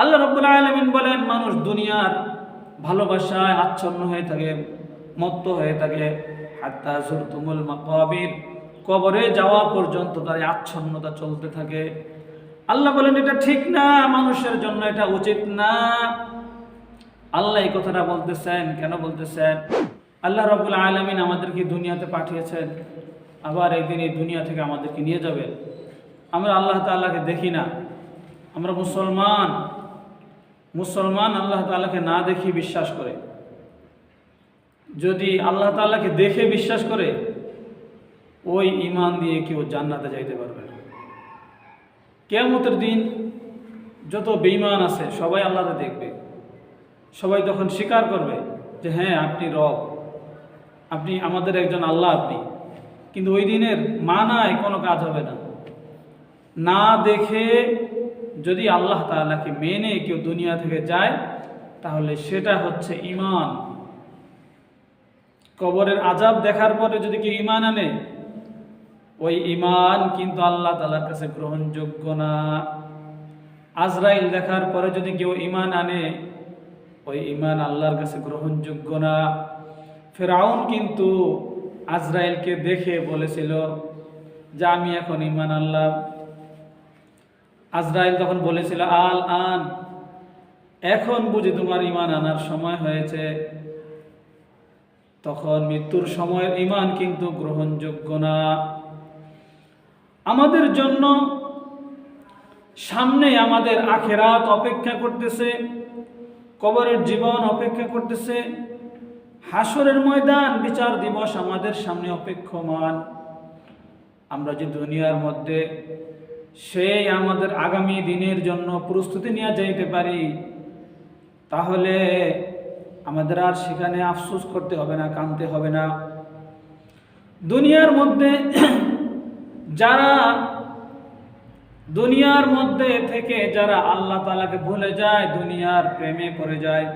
আল্লাহ রব্বুল আলমিন বলেন, মানুষ দুনিয়ার ভালোবাসায় আচ্ছন্ন হয়ে থাকে, মত্ত হয়ে থাকে। কবরে যাওয়া পর্যন্ত তার আচ্ছন্নতা চলতে থাকে। আল্লাহ বলেন, এটা ঠিক না, মানুষের জন্য এটা উচিত না। আল্লাহ এই কথাটা বলতেছেন, কেন বলতেছেন? আল্লাহ রবুল আলমিন আমাদেরকে দুনিয়াতে পাঠিয়েছেন, আবার একদিন এই দুনিয়া থেকে আমাদেরকে নিয়ে যাবে আমরা আল্লাহ তাল্লাহকে দেখি না। আমরা মুসলমান মুসলমান আল্লাহ তাআলাকে না দেখি বিশ্বাস করে। যদি আল্লাহ তাআলাকে দেখে বিশ্বাস করে, ওই ইমান দিয়ে কেউ জান্নাতে যাইতে পারবে না। কেয়ামতের দিন যত বেইমান আছে, সবাই আল্লাহকে দেখবে। সবাই তখন স্বীকার করবে যে হ্যাঁ আপনি রব। আপনি আমাদের একজন আল্লাহ আপনি। কিন্তু ওই দিনের মানায় কোনো কাজ হবে না। না দেখে যদি আল্লাহ তাআলাকে মেনে কেউ দুনিয়া থেকে যায়, তাহলে সেটা হচ্ছে ইমান কবরের আজাব দেখার পরে যদি কেউ ইমান আনে, ওই ইমান কিন্তু আল্লাহ তালার কাছে গ্রহণযোগ্য না। আজরাইল দেখার পরে যদি কেউ ইমান আনে, ওই ইমান আল্লাহর কাছে গ্রহণযোগ্য না। ফেরাউন কিন্তু আজরাইলকে দেখে বলেছিল যে, আমি এখন ইমান আল্লাহ আজরাইল তখন বলেছিল, আল আন। এখন বুঝি তোমার ইমান আনার সময় হয়েছে। তখন মৃত্যুর সময়ের ইমান কিন্তু গ্রহণযোগ্য না। আমাদের জন্য সামনে আমাদের আখেরাত অপেক্ষা করতেছে, কবরের জীবন অপেক্ষা করতেছে হাসরের ময়দান, বিচার দিবস আমাদের সামনে অপেক্ষমান। আমরা যে দুনিয়ার মধ্যে সেই আমাদের আগামী দিনের জন্য প্রস্তুতি নিয়ে যাইতে পারি, তাহলে আমাদের আর সেখানে আফসোস করতে হবে না, কানতে হবে না। দুনিয়ার মধ্যে যারা, দুনিয়ার মধ্যে থেকে যারা আল্লাহ তালাকে ভুলে যায়, দুনিয়ার প্রেমে পড়ে যায়,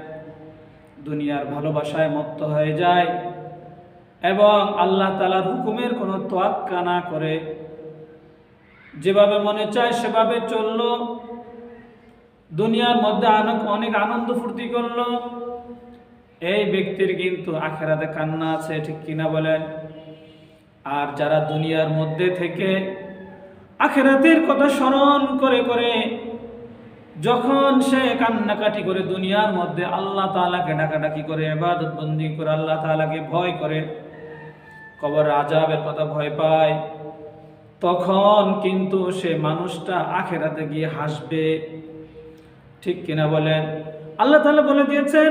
দুনিয়ার ভালোবাসায় মত্ত হয়ে যায়, এবং আল্লাহ তালার হুকুমের কোনো তোয়াক্কা না করে যেভাবে মনে চায় সেভাবে চলল। দুনিয়ার মধ্যে অনেক আনন্দ ফুর্তি করল। এই ব্যক্তির কিন্তু আখেরাতে কান্না আছে, ঠিক কিনা বলেন আর যারা দুনিয়ার মধ্যে থেকে আখেরাতের কথা স্মরণ করে করে যখন সে কান্নাকাটি করে দুনিয়ার মধ্যে আল্লাহ তাআলাকে ডাকাডাকি করে এবাদত বন্দি করে, আল্লাহ তাআলাকে ভয় করে, কবর আজাবের কথা ভয় পায়। তখন কিন্তু সে মানুষটা আখেরাতে গিয়ে হাসবে। ঠিক কিনা বলেন? আল্লাহ তাআলা বলে দিয়েছেন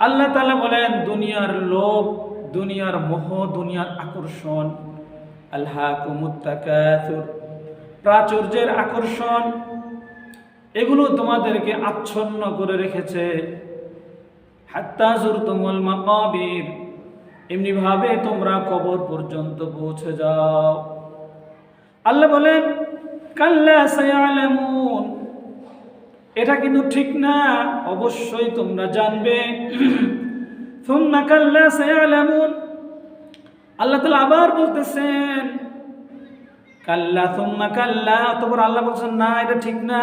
আল্লাহ তাআলা বলেন, দুনিয়ার লোভ, দুনিয়ার মোহ, দুনিয়ার আকর্ষণ। আলহাকুমুত তাকাতুর প্রাচুর্যের আকর্ষণ, এগুলো তোমাদেরকে আচ্ছন্ন করে রেখেছে। হাত্তা যুরতুমুল মাকাবির। এমনি ভাবে তোমরা কবর পর্যন্ত পৌঁছে যাও। আল্লাহ বলেন, কাল্লা সায়ালামুন। এটা কিন্তু ঠিক না, অবশ্যই তোমরা জানবে। সুম্মা কাল্লা সায়ালামুন। আল্লাহ তাআলা আবার বলতেছেন, কাল্লা, সুম্মা কাল্লা। তারপর আল্লাহ বলছেন, না, এটা ঠিক না।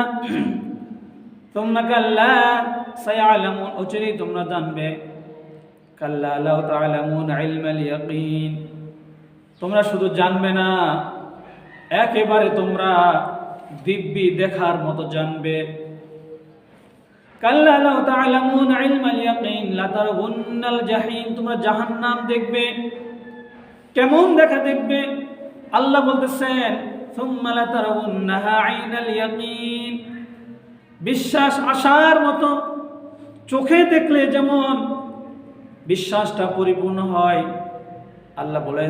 সুম্মা কাল্লা সায়ালামুন অচিরেই তোমরা জানবে, কাল্লা লাউ তাআলামুন ইলমাল ইয়াকিন, তোমরা শুধু জানবে না, একেবারে তোমরা দিব্যি দেখার মতো জানবে। কাল্লা লাউ তাআলামুন ইলমাল ইয়াকিন লাতারউন্নাল জাহিম, তোমরা জাহান্নাম দেখবে। কেমন দেখা দেখবে? আল্লাহ বলতেছেন, সুম্মা লাতারউন্নাহা আইনাল ইয়াকিন। বিশ্বাস আসার মতো চোখে দেখলে যেমন বিশ্বাসটা পরিপূর্ণ হয়, আল্লাহ বলেন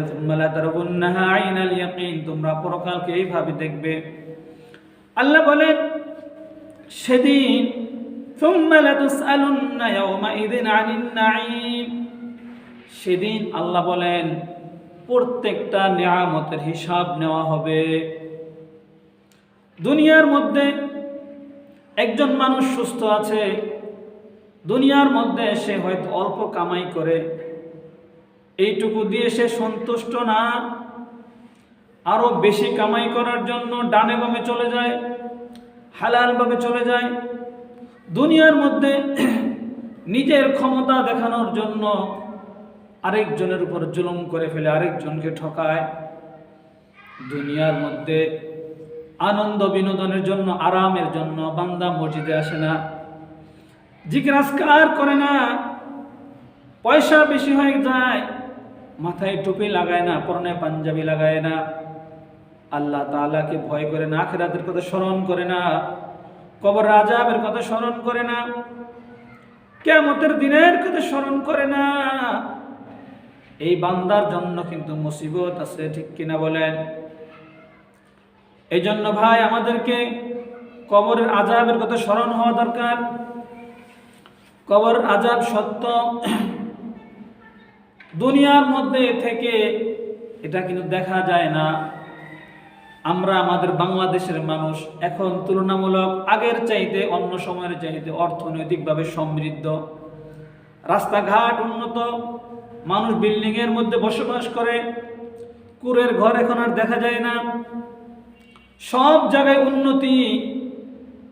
তোমরা পরকালকে এইভাবে দেখবে। আল্লাহ বলেন, সেদিন সেদিন আল্লাহ বলেন, প্রত্যেকটা নিয়ামতের হিসাব নেওয়া হবে। দুনিয়ার মধ্যে একজন মানুষ সুস্থ আছে দুনিয়ার মধ্যে সে হয়তো অল্প কামাই করে, এইটুকু দিয়ে সে সন্তুষ্ট না, আরও বেশি কামাই করার জন্য ডানে বামে চলে যায় হালালভাবে চলে যায়। দুনিয়ার মধ্যে নিজের ক্ষমতা দেখানোর জন্য আরেকজনের উপর জুলুম করে ফেলে, আরেকজনকে ঠকায়। দুনিয়ার মধ্যে আনন্দ বিনোদনের জন্য, আরামের জন্য বান্দা মসজিদে আসে না। জিজ্ঞাসকার করে না। পয়সা বেশি হয়ে যায়, মাথায় টুপি লাগায় না, পরনে পাঞ্জাবি লাগায় না। আল্লাহ তাআলাকে ভয় করে না, আখেরাতের কথা স্মরণ করে না, কবর রাজাবের কথা স্মরণ করে না কেমতের দিনের কথা স্মরণ করে না। এই বান্দার জন্য কিন্তু মুসিবত আছে, ঠিক কিনা বলেন? এই জন্য ভাই, আমাদেরকে কবরের আজাবের কথা স্মরণ হওয়া দরকার। কবর আজাব সত্য। দুনিয়ার মধ্যে থেকে এটা কিন্তু দেখা যায় না। আমরা আমাদের বাংলাদেশের মানুষ এখন তুলনামূলক আগের চাইতে অন্য সময়ের চাইতে অর্থনৈতিকভাবে সমৃদ্ধ। রাস্তাঘাট উন্নত, মানুষ বিল্ডিং এর মধ্যে বসবাস করে, কুরের ঘর এখন আর দেখা যায় না। সব জায়গায় উন্নতি,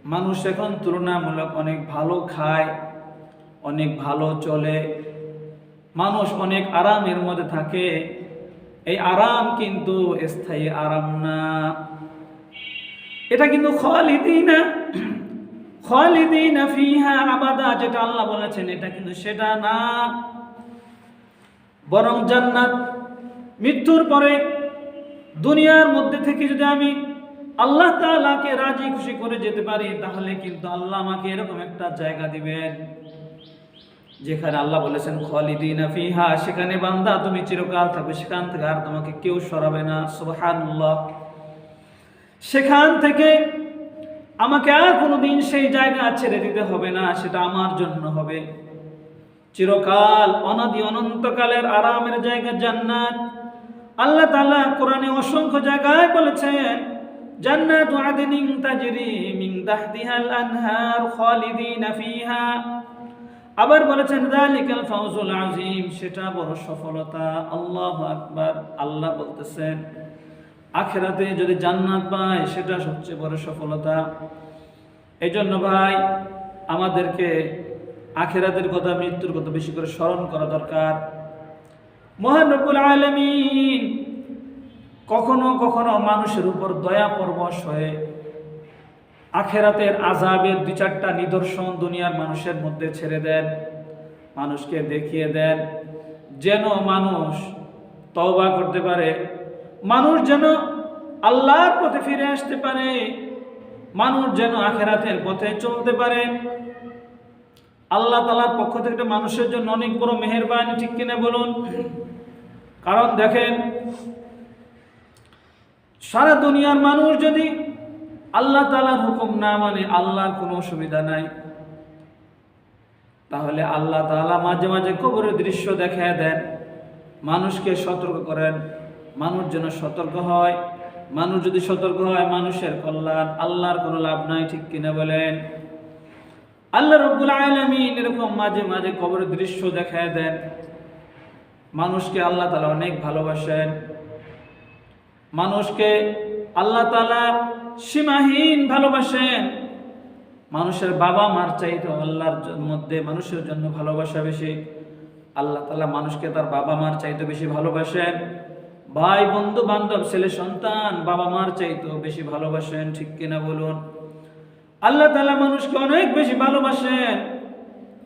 মানুষ এখন তুলনামূলক অনেক ভালো খায়। অনেক ভালো চলে। মানুষ অনেক আরামের মধ্যে থাকে। এই আরাম কিন্তু স্থায়ী আরাম না। এটা কিন্তু খালিদিনা খালিদিনা ফিহা আবাদা যেটা আল্লাহ বলেছেন, এটা কিন্তু সেটা না। বরং জান্নাত মৃত্যুর পরে দুনিয়ার মধ্যে থেকে যদি আমি আল্লাহ তাআলাকে রাজি খুশি করে যেতে পারি, তাহলে কিন্তু আল্লাহ আমাকে এরকম একটা জায়গা দিবেন। যেখানে আল্লাহ বলেছেন, খালিদিনা ফিহা সেখানে বান্দা, তুমি চিরকাল থাকবে সেখান থেকে আর তোমাকে কেউ সরাবে না। সুবহানাল্লাহ। সেখান থেকে আমাকে আর কোনোদিন সেই জায়গা ছেড়ে দিতে হবে না, সেটা আমার জন্য হবে। চিরকাল অনাদি অনন্তকালের আরামের জায়গা জান্নাত। আল্লাহ তাআলা কোরআনে অসংখ্য জায়গায় বলেছেন, জান্নাত আদনিন তাজরি মিন তাহতিহাল আনহার খালিদিনা ফিহা আবার বলেছেন যালিকাল ফাউজুল আযীম সেটা বড় সফলতা। আল্লাহু আকবার। আল্লাহ বলতেছেন, আখেরাতে যদি জান্নাত পায় সেটা সবচেয়ে বড় সফলতা। এই জন্য ভাই, আমাদেরকে আখেরাতের কথা, মৃত্যুর কথা বেশি করে স্মরণ করা দরকার। মহান রব্বুল আলামিন কখনো কখনো মানুষের উপর দয়া পরবশ হয়ে আখেরাতের আজাবের দু চারটা নিদর্শন দুনিয়ার মানুষের মধ্যে ছেড়ে দেন, মানুষকে দেখিয়ে দেন, যেন মানুষ তওবা করতে পারে। মানুষ যেন আল্লাহর পথে ফিরে আসতে পারে। মানুষ যেন আখেরাতের পথে চলতে পারে। আল্লাহ তালার পক্ষ থেকে মানুষের জন্য অনেক বড় মেহরবানি, ঠিক কিনা বলুন? কারণ দেখেন, সারা দুনিয়ার মানুষ যদি আল্লাহ তালার হুকুম না মানে আল্লাহর কোনো অসুবিধা নাই। তাহলে আল্লাহ তাআলা মাঝে মাঝে কবরের দৃশ্য দেখায় দেন, মানুষকে সতর্ক করেন, মানুষ যেন সতর্ক হয়। মানুষ যদি সতর্ক হয়, মানুষের কল্যাণ, আল্লাহর কোনো লাভ নাই, ঠিক কিনা বলেন? আল্লাহ রব্বুল আলামিন এরকম মাঝে মাঝে কবরের দৃশ্য দেখায় দেন। মানুষকে আল্লাহ তালা অনেক ভালোবাসেন। মানুষকে আল্লাহ তাআলা সীমাহীন ভালোবাসেন। মানুষের বাবা মার চাইতে আল্লাহর মধ্যে মানুষের জন্য ভালোবাসা বেশি। আল্লাহ তালা মানুষকে তার বাবা মার চাইতে বেশি ভালোবাসেন। ভাই, বন্ধু, বান্ধব, ছেলে, সন্তান বাবা মার চাইতেও বেশি ভালোবাসেন, ঠিক কিনা বলুন? আল্লাহ তালা মানুষকে অনেক বেশি ভালোবাসেন।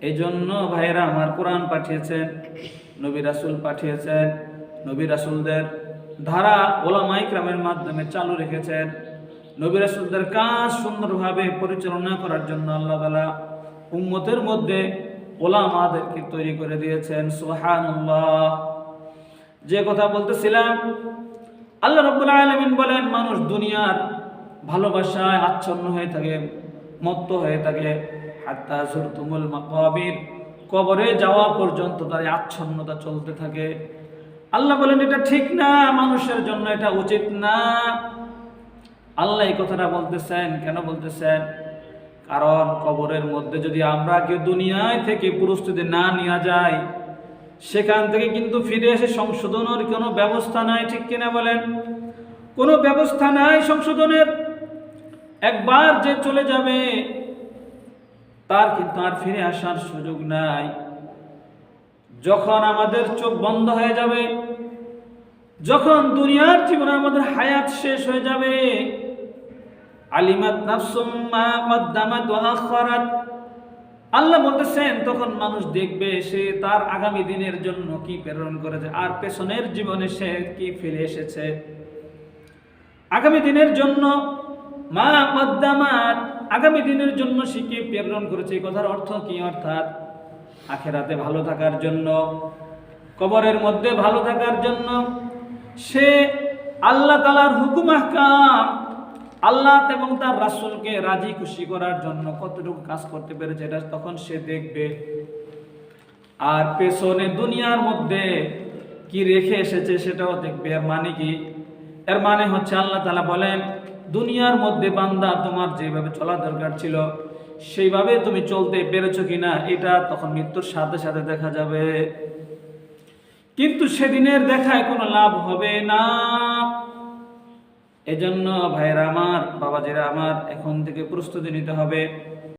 এই জন্য ভাইরা আমার কোরআন পাঠিয়েছেন, নবী রাসুল পাঠিয়েছেন, নবী রাসুলদের ধারা ওলামা ইকরামের মাধ্যমে চালু রেখেছেন। নবী রাসূলদের কাজ সুন্দরভাবে পরিচালনা করার জন্য আল্লাহ তালা উম্মতের মধ্যে ওলামাদেরকে তৈরি করে দিয়েছেন, সুবহানাল্লাহ। যে কথা বলতেছিলাম, আল্লাহ রাব্বুল আলামিন বলেন, মানুষ দুনিয়ার ভালোবাসায় আচ্ছন্ন হয়ে থাকে, মত্ত হয়ে থাকে। হাত্তা জুরতুমুল মাকাবির, কবরে যাওয়া পর্যন্ত তার আচ্ছন্নতা চলতে থাকে। আল্লাহ বলেন, এটা ঠিক না, মানুষের জন্য এটা উচিত না। আল্লাহ এই কথাটা বলতেছেন, কেন বলতেছেন? কারণ কবরের মধ্যে যদি আমরা কেউ দুনিয়ায় থেকে প্রস্তুতি না নেওয়া যায় সেখান থেকে কিন্তু ফিরে এসে সংশোধনের কোনো ব্যবস্থা নাই, ঠিক কিনা বলেন? কোনো ব্যবস্থা নাই সংশোধনের। একবার যে চলে যাবে, তার কিন্তু আর ফিরে আসার সুযোগ নাই। যখন আমাদের চোখ বন্ধ হয়ে যাবে, যখন দুনিয়ার জীবনে আমাদের হায়াত শেষ হয়ে যাবে আলিমাত নাফসুম মা কদ্দামাত ওয়া আখারাত। আল্লাহ বলতেছেন, তখন মানুষ দেখবে সে তার আগামী দিনের জন্য কি প্রেরণ করেছে আর পেছনের জীবনে সে কি ফেলে এসেছে। আগামী দিনের জন্য মা কদ্দামাত, আগামী দিনের জন্য সে কি প্রেরণ করেছে? এই কথার অর্থ কি? অর্থাৎ আখেরাতে ভালো থাকার জন্য, কবরের মধ্যে ভালো থাকার জন্য সে আল্লাহ তালার হুকুম আহকাম আল্লাহ এবং তার রাসূলকে রাজি খুশি করার জন্য কতটুকু কাজ করতে পেরেছে, এটা তখন সে দেখবে। আর পেছনে দুনিয়ার মধ্যে কি রেখে এসেছে সেটাও দেখবে। এর মানে কি? এর মানে হচ্ছে আল্লাহ তালা বলেন, দুনিয়ার মধ্যে বান্দা তোমার যেভাবে চলা দরকার ছিল, সেইভাবে তুমি চলতে পেরেছ কিনা, এটা তখন মৃত্যুর সাথে সাথে দেখা যাবে। কিন্তু সেদিনের দেখায় কোনো লাভ হবে না। এজন্য ভাইয়েরা আমার বাবাজিরা আমার এখন থেকে প্রস্তুতি নিতে হবে।